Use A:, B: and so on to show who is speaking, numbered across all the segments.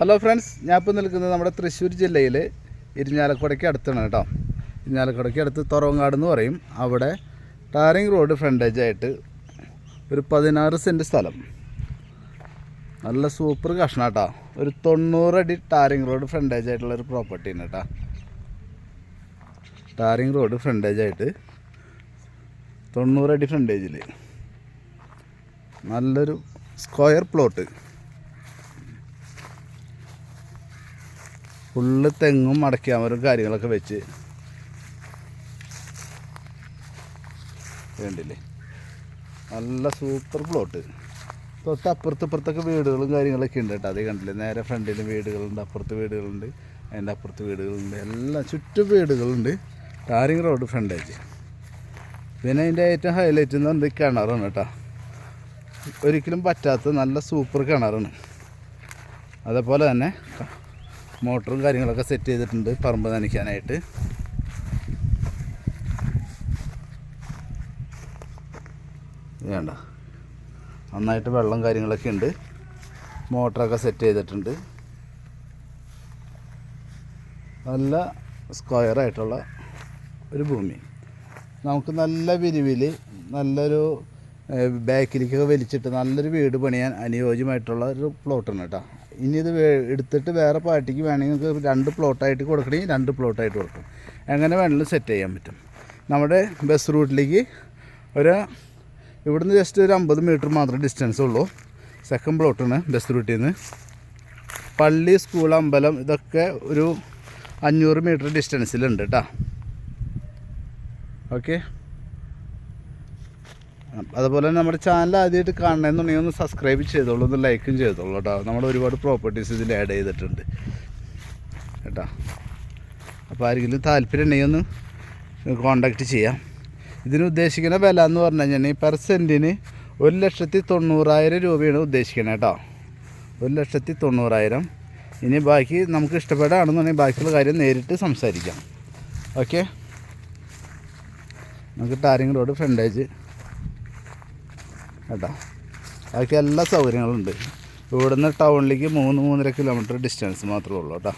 A: Hello friends ഞാൻ ഇപ്പോൾ നിൽക്കുന്നത് നമ്മുടെ തൃശ്ശൂർ ജില്ലയിൽ ഇരിഞ്ഞാലക്കുടയ്ക്ക് അടുത്താണ് കേട്ടോ. ഇരിഞ്ഞാലക്കുടയ്ക്ക് അടുത്ത് തുറവങ്ങാട് എന്ന് പറയും. അവിടെ ടാറിങ് റോഡ് ഫ്രണ്ടേജ് ആയിട്ട് ഒരു പതിനാറ് സെന്റ് സ്ഥലം. നല്ല സൂപ്പർ കഷ്ണം കേട്ടോ. ഒരു തൊണ്ണൂറടി ടാറിങ് റോഡ് ഫ്രണ്ടേജ് ആയിട്ടുള്ള ഒരു പ്രോപ്പർട്ടിയാണ് കേട്ടോ. ടാറിങ് റോഡ് ഫ്രണ്ടേജ് ആയിട്ട് തൊണ്ണൂറടി ഫ്രണ്ടേജിൽ നല്ലൊരു സ്ക്വയർ പ്ലോട്ട് ഫുള്ള് തെങ്ങും അടയ്ക്കാമരും കാര്യങ്ങളൊക്കെ വെച്ച്. വേണ്ടില്ലേ നല്ല സൂപ്പർ പ്ലോട്ട് തൊട്ട് അപ്പുറത്ത് ഇപ്പുറത്തൊക്കെ വീടുകളും കാര്യങ്ങളൊക്കെ ഉണ്ട് കേട്ടോ. അതേ കണ്ടില്ലേ? നേരെ ഫ്രണ്ടിൽ വീടുകളുണ്ട് അപ്പുറത്ത് വീടുകളുണ്ട് അതിന്റെ അപ്പുറത്ത് വീടുകളുണ്ട് എല്ലാം ചുറ്റും വീടുകളുണ്ട്. ടാരിങ് റോഡ് ഫ്രണ്ടേജ് പിന്നെ അതിന്റെ ഏറ്റവും ഹൈലൈറ്റ് എന്ന് പറഞ്ഞത് കിണറാണ് കേട്ടോ. ഒരിക്കലും പറ്റാത്ത നല്ല സൂപ്പർ കിണറാണ്. അതേപോലെ തന്നെ മോട്ടറും കാര്യങ്ങളൊക്കെ സെറ്റ് ചെയ്തിട്ടുണ്ട് പറമ്പ് നനയ്ക്കാനായിട്ട്. വേണ്ട നന്നായിട്ട് വെള്ളം കാര്യങ്ങളൊക്കെ ഉണ്ട്. മോട്ടറൊക്കെ സെറ്റ് ചെയ്തിട്ടുണ്ട്. നല്ല സ്ക്വയറായിട്ടുള്ള ഒരു ഭൂമി. നമുക്ക് നല്ല വിരിവിൽ നല്ലൊരു ബാക്കിലേക്കൊക്കെ വലിച്ചിട്ട് നല്ലൊരു വീട് പണിയാൻ അനുയോജ്യമായിട്ടുള്ള ഒരു പ്ലോട്ടാണ് കേട്ടോ. ഇനി ഇത് എടുത്തിട്ട് വേറെ പാർട്ടിക്ക് വേണമെങ്കിൽ നിങ്ങൾക്ക് രണ്ട് പ്ലോട്ടായിട്ട് കൊടുക്കണമെങ്കിൽ രണ്ട് പ്ലോട്ടായിട്ട് കൊടുക്കും. എങ്ങനെ വേണമെങ്കിലും സെറ്റ് ചെയ്യാൻ പറ്റും. നമ്മുടെ ബസ് റൂട്ടിലേക്ക് ഒരു ഇവിടുന്ന് ജസ്റ്റ് ഒരു അമ്പത് മീറ്റർ മാത്രമേ ഡിസ്റ്റൻസ് ഉള്ളൂ. സെക്കൻഡ് പ്ലോട്ടാണ് ബസ് റൂട്ടിൽ നിന്ന് പള്ളി സ്കൂൾ അമ്പലം ഇതൊക്കെ ഒരു അഞ്ഞൂറ് മീറ്റർ ഡിസ്റ്റൻസിലുണ്ട് കേട്ടോ ഓക്കെ അതുപോലെ തന്നെ നമ്മുടെ ചാനൽ ആദ്യമായിട്ട് കാണണമെന്നുണ്ടെങ്കിൽ ഒന്ന് സബ്സ്ക്രൈബ് ചെയ്തോളൂ ഒന്ന് ലൈക്കും ചെയ്തോളൂ കേട്ടോ. നമ്മൾ ഒരുപാട് പ്രോപ്പർട്ടീസ് ഇതിൽ ആഡ് ചെയ്തിട്ടുണ്ട്. കേട്ടോ. അപ്പോൾ ആരെങ്കിലും താല്പര്യം ഉണ്ടെങ്കിൽ ഒന്ന് കോണ്ടാക്ട് ചെയ്യാം. ഇതിന് ഉദ്ദേശിക്കുന്ന വില എന്ന് പറഞ്ഞു കഴിഞ്ഞാൽ പെർ സെന്റിന് ഒരു ലക്ഷത്തി തൊണ്ണൂറായിരം രൂപയാണ് ഉദ്ദേശിക്കുന്നത് കേട്ടോ. ഒരു ലക്ഷത്തി തൊണ്ണൂറായിരം. ഇനി ബാക്കി നമുക്ക് ഇഷ്ടപ്പെടുകയാണെന്നുണ്ടെങ്കിൽ ബാക്കിയുള്ള കാര്യം നേരിട്ട് സംസാരിക്കാം. ഓക്കെ നമുക്ക് ടാരിങ് റോഡ് ഫ്രണ്ടേജ് കേട്ടോ. ബാക്കി എല്ലാ സൗകര്യങ്ങളും ഉണ്ട് ഇവിടുന്ന് ടൗണിലേക്ക് മൂന്ന് മൂന്നര കിലോമീറ്റർ ഡിസ്റ്റൻസ് മാത്രമേ ഉള്ളൂ കേട്ടോ.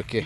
A: ഓക്കെ